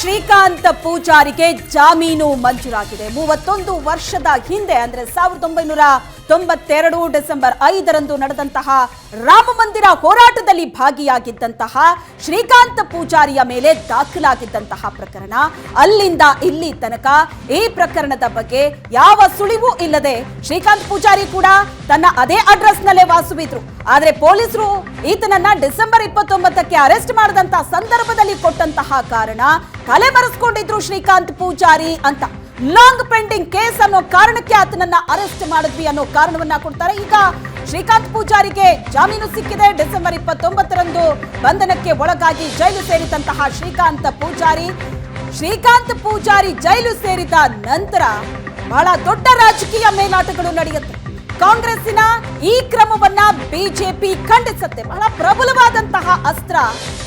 ಶ್ರೀಕಾಂತ್ ಪೂಜಾರಿಗೆ ಜಾಮೀನು ಮಂಜೂರಾಗಿದೆ. ಮೂವತ್ತೊಂದು ವರ್ಷದ ಹಿಂದೆ, ಅಂದ್ರೆ ಸಾವಿರದ ಒಂಬೈನೂರ ತೊಂಬತ್ತೆರಡು ಡಿಸೆಂಬರ್ ಐದರಂದು ನಡೆದಂತಹ ರಾಮ ಮಂದಿರ ಹೋರಾಟದಲ್ಲಿ ಭಾಗಿಯಾಗಿದ್ದಂತಹ ಶ್ರೀಕಾಂತ್ ಪೂಜಾರಿಯ ಮೇಲೆ ದಾಖಲಾಗಿದ್ದಂತಹ ಪ್ರಕರಣ, ಅಲ್ಲಿಂದ ಇಲ್ಲಿ ತನಕ ಈ ಪ್ರಕರಣದ ಬಗ್ಗೆ ಯಾವ ಸುಳಿವು ಇಲ್ಲದೆ ಶ್ರೀಕಾಂತ್ ಪೂಜಾರಿ ಕೂಡ ತನ್ನ ಅದೇ ಅಡ್ರೆಸ್ನಲ್ಲೇ ವಾಸವಿದ್ರು ಆದ್ರೆ ಪೊಲೀಸರು ಈತನನ್ನ ಡಿಸೆಂಬರ್ ಇಪ್ಪತ್ತೊಂಬತ್ತಕ್ಕೆ ಅರೆಸ್ಟ್ ಮಾಡಿದಂತ ಸಂದರ್ಭದಲ್ಲಿ ಕೊಟ್ಟಂತಹ ಕಾರಣ ತಲೆ ಬರೆಸ್ಕೊಂಡಿದ್ರು ಶ್ರೀಕಾಂತ್ ಪೂಜಾರಿ ಅಂತ. ಲಾಂಗ್ ಪೆಂಡಿಂಗ್ ಕೇಸ್ ಅನ್ನೋ ಕಾರಣಕ್ಕೆ ಆತನನ್ನ ಅರೆಸ್ಟ್ ಮಾಡಿದ್ವಿ ಅನ್ನೋ ಕಾರಣವನ್ನ ಕೊಡ್ತಾರೆ. ಈಗ ಶ್ರೀಕಾಂತ್ ಪೂಜಾರಿಗೆ ಜಾಮೀನು ಸಿಕ್ಕಿದೆ. ಡಿಸೆಂಬರ್ ಇಪ್ಪತ್ತೊಂಬತ್ತರಂದು ಬಂಧನಕ್ಕೆ ಒಳಗಾಗಿ ಜೈಲು ಸೇರಿದಂತಹ ಶ್ರೀಕಾಂತ್ ಪೂಜಾರಿ ಶ್ರೀಕಾಂತ್ ಪೂಜಾರಿ ಜೈಲು ಸೇರಿದ ನಂತರ ಬಹಳ ದೊಡ್ಡ ರಾಜಕೀಯ ಮೇಲಾಟಗಳು ನಡೆಯುತ್ತೆ. ಕಾಂಗ್ರೆಸ್ಸಿನ ಈ ಕ್ರಮವನ್ನ ಬಿಜೆಪಿ ಖಂಡಿಸುತ್ತೆ. ಬಹಳ ಪ್ರಬಲವಾದಂತಹ ಅಸ್ತ್ರ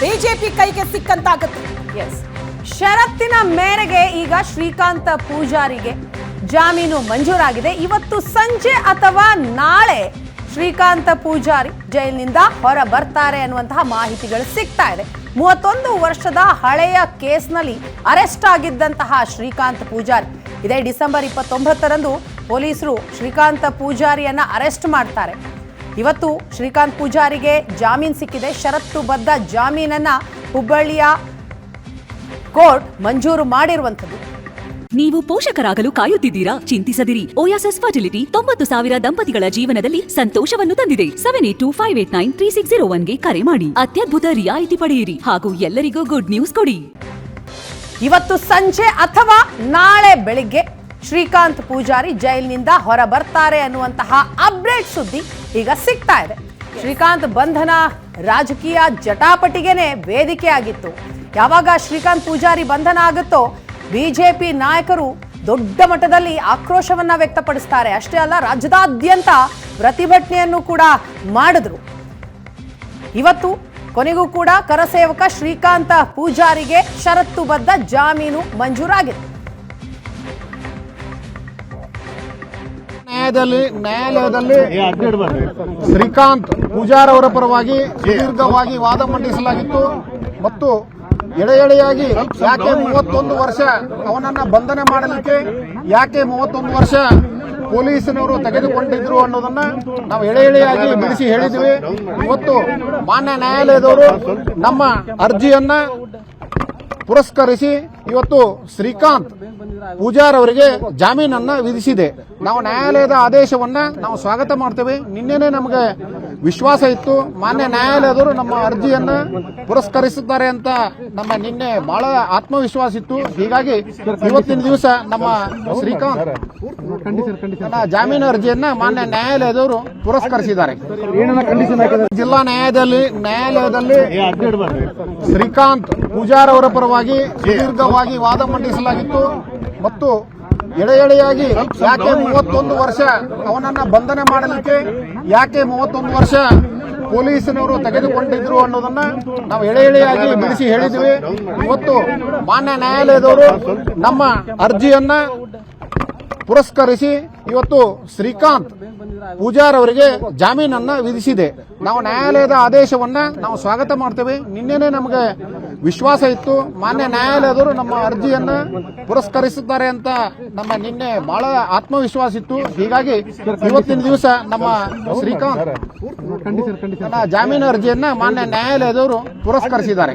ಬಿಜೆಪಿ ಕೈಗೆ ಸಿಕ್ಕಂತಾಗುತ್ತೆ. ಎಸ್ ಷರತ್ತಿನ ಮೇರೆಗೆ ಈಗ ಶ್ರೀಕಾಂತ ಪೂಜಾರಿಗೆ ಜಾಮೀನು ಮಂಜೂರಾಗಿದೆ. ಇವತ್ತು ಸಂಜೆ ಅಥವಾ ನಾಳೆ ಶ್ರೀಕಾಂತ ಪೂಜಾರಿ ಜೈಲಿನಿಂದ ಹೊರ ಬರ್ತಾರೆ ಅನ್ನುವಂತಹ ಮಾಹಿತಿಗಳು ಸಿಗ್ತಾ ಇದೆ. ಮೂವತ್ತೊಂದು ವರ್ಷದ ಹಳೆಯ ಕೇಸ್ನಲ್ಲಿ ಅರೆಸ್ಟ್ ಆಗಿದ್ದಂತಹ ಶ್ರೀಕಾಂತ್ ಪೂಜಾರಿ ಇದೇ ಡಿಸೆಂಬರ್ ಇಪ್ಪತ್ತೊಂಬತ್ತರಂದು ಪೊಲೀಸರು ಶ್ರೀಕಾಂತ ಪೂಜಾರಿಯನ್ನ ಅರೆಸ್ಟ್ ಮಾಡ್ತಾರೆ. ಇವತ್ತು ಶ್ರೀಕಾಂತ್ ಪೂಜಾರಿಗೆ ಜಾಮೀನು ಸಿಕ್ಕಿದೆ. ಷರತ್ತುಬದ್ಧ ಜಾಮೀನನ್ನ ಹುಬ್ಬಳ್ಳಿಯ ಕೋರ್ಟ್ ಮಂಜೂರು ಮಾಡಿರುವಂಥದ್ದು. ನೀವು ಪೋಷಕರಾಗಲು ಕಾಯುತ್ತಿದ್ದೀರಾ? ಚಿಂತಿಸದಿರಿ. ಓಯಾಸಸ್ ಫರ್ಟಿಲಿಟಿ ತೊಂಬತ್ತು ಸಾವಿರ ದಂಪತಿಗಳ ಜೀವನದಲ್ಲಿ ಸಂತೋಷವನ್ನು ತಂದಿದೆ. Seven eight two five eight nine three six zero ಒನ್ಗೆ ಕರೆ ಮಾಡಿ. ಅತ್ಯದ್ಭುತ ರಿಯಾಯಿತಿ ಪಡೆಯಿರಿ ಹಾಗೂ ಎಲ್ಲರಿಗೂ ಗುಡ್ ನ್ಯೂಸ್ ಕೊಡಿ. ಇವತ್ತು ಸಂಜೆ ಅಥವಾ ನಾಳೆ ಬೆಳಿಗ್ಗೆ ಶ್ರೀಕಾಂತ್ ಪೂಜಾರಿ ಜೈಲಿನಿಂದ ಹೊರ ಬರ್ತಾರೆ ಅನ್ನುವಂತಹ ಅಪ್ಡೇಟ್ ಸುದ್ದಿ ಈಗ ಸಿಗ್ತಾ ಇದೆ. ಶ್ರೀಕಾಂತ್ ಬಂಧನ ರಾಜಕೀಯ ಜಟಾಪಟಿಗೆನೆ ವೇದಿಕೆ ಆಗಿತ್ತು ಯಾವಾಗ ಶ್ರೀಕಾಂತ್ ಪೂಜಾರಿ ಬಂಧನ ಆಗುತ್ತೋ ಬಿಜೆಪಿ ನಾಯಕರು ದೊಡ್ಡ ಮಟ್ಟದಲ್ಲಿ ಆಕ್ರೋಶವನ್ನ ವ್ಯಕ್ತಪಡಿಸ್ತಾರೆ. ಅಷ್ಟೇ ಅಲ್ಲ, ರಾಜ್ಯದಾದ್ಯಂತ ಪ್ರತಿಭಟನೆಯನ್ನು ಕೂಡ ಮಾಡಿದ್ರು. ಇವತ್ತು ಕೊನೆಗೂ ಕೂಡ ಕರಸೇವಕ ಶ್ರೀಕಾಂತ ಪೂಜಾರಿಗೆ ಷರತ್ತುಬದ್ಧ ಜಾಮೀನು ಮಂಜೂರಾಗಿದೆ. ನ್ಯಾಯಾಲಯದಲ್ಲಿ ನ್ಯಾಯಾಲಯದಲ್ಲಿ ಶ್ರೀಕಾಂತ್ ಪೂಜಾರ್ ಅವರ ಪರವಾಗಿ ಸುದೀರ್ಘವಾಗಿ ವಾದ ಮಂಡಿಸಲಾಗಿತ್ತು ಮತ್ತು ಎಳೆ ಎಳೆಯಾಗಿ ಯಾಕೆ ಮೂವತ್ತೊಂದು ವರ್ಷ ಅವನನ್ನ ಬಂಧನೆ ಮಾಡಲಿಕ್ಕೆ ಯಾಕೆ ಮೂವತ್ತೊಂದು ವರ್ಷ ಪೊಲೀಸಿನವರು ತೆಗೆದುಕೊಂಡಿದ್ರು ಅನ್ನೋದನ್ನ ನಾವು ಎಳೆ ಎಳೆಯಾಗಿ ಬಿಡಿಸಿ ಹೇಳಿದ್ವಿ. ಇವತ್ತು ಮಾನ್ಯ ನ್ಯಾಯಾಲಯದವರು ನಮ್ಮ ಅರ್ಜಿಯನ್ನ ಪುರಸ್ಕರಿಸಿ ಇವತ್ತು ಶ್ರೀಕಾಂತ್ ಪೂಜಾರ್ ಅವರಿಗೆ ಜಾಮೀನನ್ನ ವಿಧಿಸಿದೆ. ನಾವು ನ್ಯಾಯಾಲಯದ ಆದೇಶವನ್ನ ನಾವು ಸ್ವಾಗತ ಮಾಡ್ತೇವೆ. ನಿನ್ನೆನೆ ನಮಗೆ ವಿಶ್ವಾಸ ಇತ್ತು. ಮಾನ್ಯ ನ್ಯಾಯಾಲಯದವರು ನಮ್ಮ ಅರ್ಜಿಯನ್ನ ಪುರಸ್ಕರಿಸುತ್ತಾರೆ ಅಂತ ನಮ್ಮ ನಿನ್ನೆ ಬಹಳ ಆತ್ಮವಿಶ್ವಾಸ ಇತ್ತು. ಹೀಗಾಗಿ ಇವತ್ತಿನ ದಿವಸ ನಮ್ಮ ಶ್ರೀಕಾಂತ್ ಜಾಮೀನು ಅರ್ಜಿಯನ್ನ ಮಾನ್ಯ ನ್ಯಾಯಾಲಯದವರು ಪುರಸ್ಕರಿಸಿದ್ದಾರೆ. ಜಿಲ್ಲಾ ನ್ಯಾಯಾಲಯದಲ್ಲಿ ನ್ಯಾಯಾಲಯದಲ್ಲಿ ಶ್ರೀಕಾಂತ್ ಪೂಜಾರ್ ಅವರ ಪರವಾಗಿ ಸುದೀರ್ಘವಾಗಿ ವಾದ ಮಂಡಿಸಲಾಗಿತ್ತು. ಮತ್ತು ಎಳೆ ಎಳೆಯಾಗಿ ಯಾಕೆ ಮೂವತ್ತೊಂದು ವರ್ಷ ಅವನನ್ನ ಬಂಧನೆ ಮಾಡಲಿಕ್ಕೆ, ಯಾಕೆ ಮೂವತ್ತೊಂದು ವರ್ಷ ಪೊಲೀಸಿನವರು ತೆಗೆದುಕೊಂಡಿದ್ರು ಅನ್ನೋದನ್ನ ನಾವು ಎಳೆ ಎಳೆಯಾಗಿ ಬಿಡಿಸಿ ಹೇಳಿದ್ವಿ. ಇವತ್ತು ಮಾನ್ಯ ನ್ಯಾಯಾಲಯದವರು ನಮ್ಮ ಅರ್ಜಿಯನ್ನ ಪುರಸ್ಕರಿಸಿ ಇವತ್ತು ಶ್ರೀಕಾಂತ್ ಪೂಜಾರ್ ಅವರಿಗೆ ಜಾಮೀನನ್ನ ವಿಧಿಸಿದೆ. ನಾವು ನ್ಯಾಯಾಲಯದ ಆದೇಶವನ್ನ ನಾವು ಸ್ವಾಗತ ಮಾಡ್ತೇವೆ. ನಿನ್ನೆನೆ ನಮಗೆ ವಿಶ್ವಾಸ ಇತ್ತು. ಮಾನ್ಯ ನ್ಯಾಯಾಲಯದವರು ನಮ್ಮ ಅರ್ಜಿಯನ್ನ ಪುರಸ್ಕರಿಸುತ್ತಾರೆ ಅಂತ ನಮ್ಮ ನಿನ್ನೆ ಬಹಳ ಆತ್ಮವಿಶ್ವಾಸ ಇತ್ತು. ಹೀಗಾಗಿ ಇವತ್ತಿನ ದಿವಸ ನಮ್ಮ ಶ್ರೀಕಾಂತ್ ಜಾಮೀನು ಅರ್ಜಿಯನ್ನ ಮಾನ್ಯ ನ್ಯಾಯಾಲಯದವರು ಪುರಸ್ಕರಿಸಿದ್ದಾರೆ.